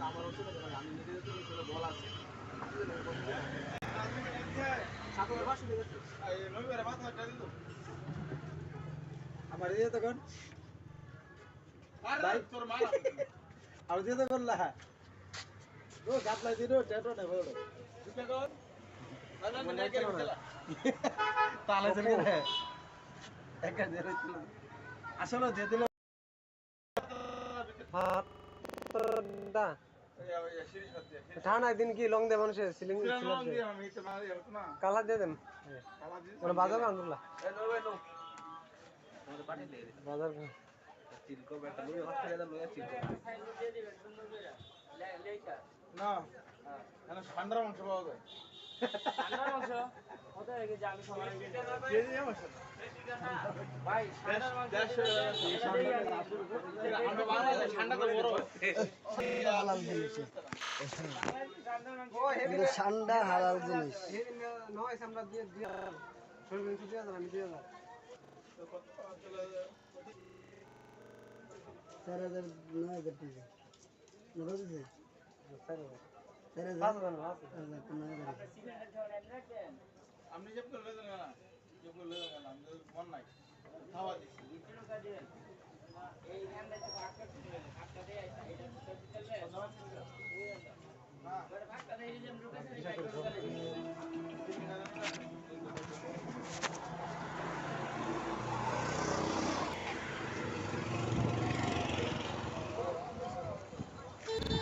আমার অসুবিধা করে আমি নিজে যেতে ছিল বল আছে সাত হাজার পাঁচশো দিয়ে গেছে নবীরে মাথা একটা দিল আমার দিয়ে তো কোন ভাই তোর মারা আর দিয়ে তো করলা ও গাপলাই দিলো টেটো নে বড় দুটা কোন মনে কেন না? তালে চলে রে একা দিয়ে ছিল আসলে দিয়ে দিল দা ঠান্ডা দিন কি লং দে মানুষের সিলিং কালা দিয়ে দেন। ওরা বাজার দে বাজার না ঠান্ডার মাংস পাওয়া যায়। আমরা বাংলাদেশে ঠান্ডা হালাল জিনিস নয় আমরা দিয়ে আমি দিয়ে চার হাজার নয় হাজার টাকা নব্বই দিছে চার হাজার হাজার চার হাজার নয় হাজার আপনি যে করে লেন গেলাম যে করে লেন গেলাম মন নাই খাওয়া দিচ্ছি